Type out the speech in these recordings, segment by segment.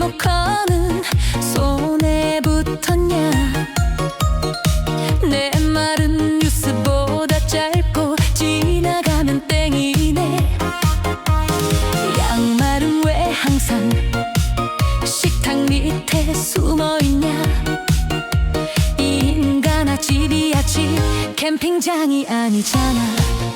이전 리모컨은 손에 붙었냐? 내 말은 뉴스보다 짧고 지나가면 땡이네. 양말은 왜 항상 식탁 밑에 숨어있냐? 이 인간아 집이야 집. 캠핑장이 아니잖아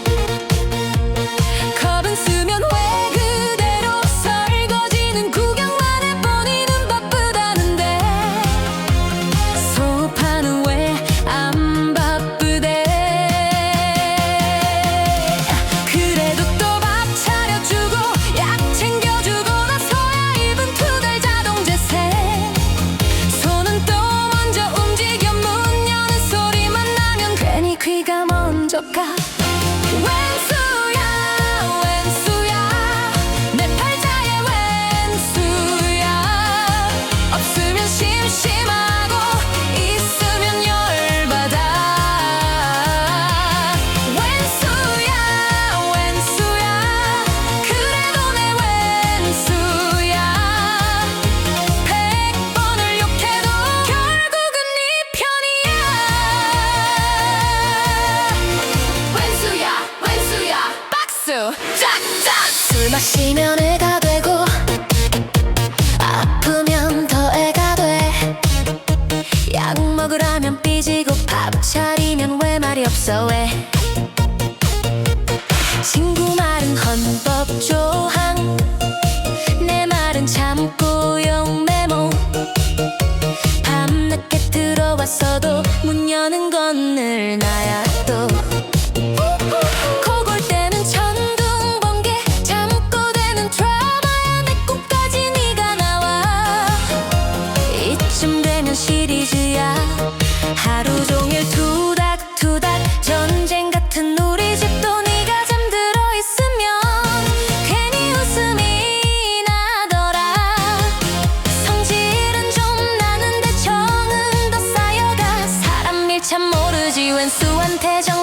마시면 애가 되고 아프면 더 애가 돼 약 먹으라면 삐지고 밥 차리면 왜 말이 없어 왜? 친구 말은 헌법 조항 되면 시리즈야. 하루 종일 투닥투닥 전쟁 같은 우리 집도 네가 잠들어 있으면 괜히 웃음이 나더라. 성질은 좀 나는데 정은 더 쌓여가. 사람 일 참 모르지. 왼수한테 정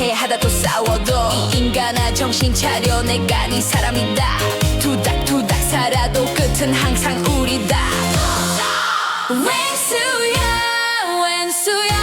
해하다도 싸워도 이 인간아 정신 차려. 내가 네 사람이다. 두닥두닥 살아도 끝은 항상 우리다. 왼수야 왼수야.